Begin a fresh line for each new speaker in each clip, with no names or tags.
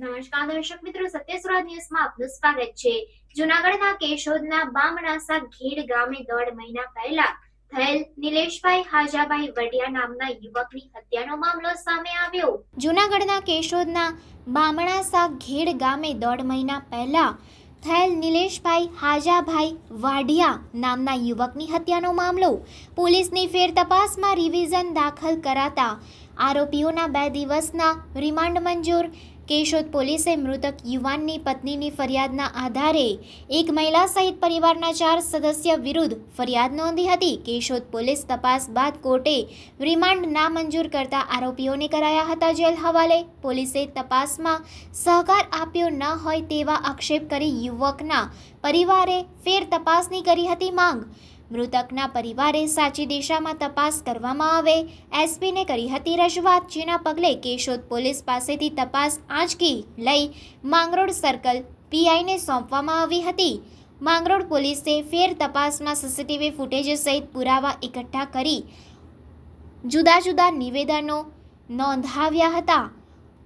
નમસ્કાર દર્શક મિત્રો સત્યસ્વરાજ ન્યૂઝમાં આપનું સ્વાગત છે. જુનાગઢના કેશોદના બામણાસા ઘેડ ગામે દોઢ મહિના પહેલા થયેલ નિલેશભાઈ હાજાભાઈ વડિયા નામના યુવકની હત્યાનો મામલો સામે આવ્યો. જુનાગઢના કેશોદના બામણાસા ઘેડ ગામે દોઢ મહિના પહેલા થયેલ નિલેશભાઈ હાજાભાઈ વાઢિયા નામના યુવકની હત્યાનો મામલો. પોલીસની ફેર તપાસમાં રિવિઝન દાખલ કરાતા આરોપીઓના બે દિવસના રિમાન્ડ મંજૂર. કેશોદ પોલીસે મૃતક યુવાનની પત્નીની ફરિયાદના આધારે એક મહિલા સહિત પરિવારના ચાર સદસ્ય વિરુદ્ધ ફરિયાદ નોંધી હતી. કેશોદ પોલીસ તપાસ બાદ કોર્ટે રિમાન્ડ નામંજૂર કરતા આરોપીઓને કરાયા હતા જેલ હવાલે. પોલીસે તપાસમાં સહકાર આપ્યો ન હોય તેવા આક્ષેપ કરી યુવકના પરિવારે ફેર તપાસની કરી હતી માંગ. મૃતકના પરિવારે સાચી દિશામાં તપાસ કરવામાં આવે. એસપીને કરી હતી રજૂઆત, જેના પગલે કેશોદ પોલીસ પાસેથી તપાસ આંચકી લઈ માંગરોળ સર્કલ પીઆઈને સોંપવામાં આવી હતી. માંગરોળ પોલીસે ફેર તપાસમાં સીસીટીવી ફૂટેજ સહિત પુરાવા એકઠા કરી જુદા જુદા નિવેદનો નોંધાવ્યા હતા.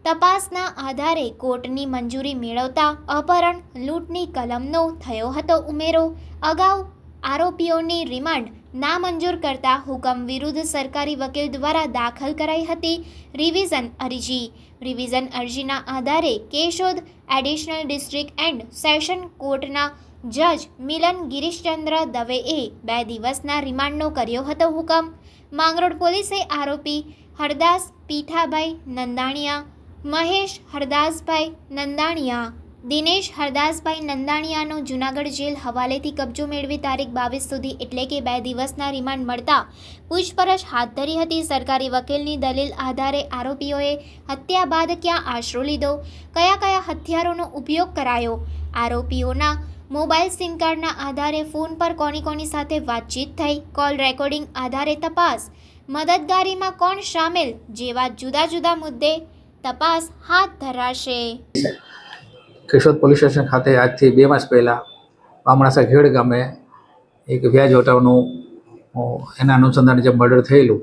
તપાસના આધારે કોર્ટની મંજૂરી મેળવતા અપહરણ, લૂંટની કલમનો થયો હતો ઉમેરો. અગાઉ આરોપીઓની રિમાન્ડ નામંજૂર કરતા હુકમ વિરુદ્ધ સરકારી વકીલ દ્વારા દાખલ કરાઈ હતી રિવિઝન અરજી. રિવિઝન અરજીના આધારે Keshod additional district and session કોર્ટના જજ મિલન ગિરીશચંદ્ર દવેએ બે દિવસના રિમાન્ડનો કર્યો હતો હુકમ. માંગરોળ પોલીસે આરોપી હરદાસ પીઠાભાઈ નંદાણીયા, મહેશ હરદાસભાઈ નંદાણીયા દિનેશ હરદાસભાઈ નંદાણીયાનો જૂનાગઢ જેલ હવાલેથી કબજો મેળવી તારીખ બાવીસ સુધી એટલે કે બે દિવસના રિમાન્ડ મળતા પૂછપરછ હાથ ધરી હતી સરકારી વકીલની દલીલ આધારે આરોપીઓએ હત્યા બાદ ક્યાં આશરો લીધો? કયા કયા હથિયારોનો ઉપયોગ કરાયો? આરોપીઓના મોબાઈલ સિમ કાર્ડના આધારે ફોન પર કોની કોની સાથે વાતચીત થઈ? કોલ રેકોર્ડિંગ આધારે તપાસ? મદદગારીમાં કોણ સામેલ? જેવા જુદા જુદા મુદ્દે તપાસ હાથ ધરાશે.
કેશોદ પોલીસ સ્ટેશન ખાતે આજથી બે માસ પહેલાં બામણાસા ઘેડ ગામે એક વ્યાજ વટાવનું એના અનુસંધાને જે મર્ડર થયેલું,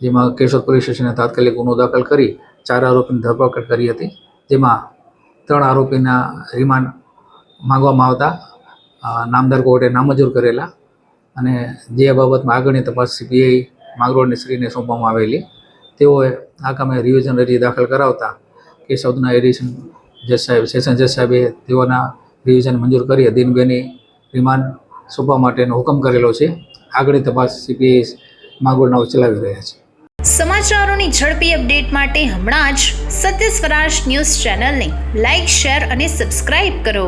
જેમાં કેશોદ પોલીસ સ્ટેશને તાત્કાલિક ગુનો દાખલ કરી, ચાર આરોપીની ધરપકડ કરી હતી, જેમાં ત્રણ આરોપીના રિમાન્ડ માંગવામાં આવતા નામદાર કોર્ટે નામંજૂર કરેલા અને જે બાબતમાં આગળની તપાસ સીબીઆઈ માંગરોળની શ્રીને સોંપવામાં આવેલી, તેઓએ આ કામે રિવિઝન અરજી દાખલ કરાવતા, કેશોદના એડિશન જજ સાહેબ, સેશન જજ સાહેબે તેઓના રિવિઝન મંજૂર કરી દિનબેની રિમાન્ડ સોંપવા માટેનો હુકમ કરેલો છે. આગળની તપાસ સીપીઆઈ માંગરોળના ચલાવી રહ્યા છે.
સમાચારોની ઝડપી અપડેટ માટે હમણાં જ સત્ય સ્વરાજ ન્યૂઝ ચેનલને લાઇક શેર અને સબસ્ક્રાઇબ કરો.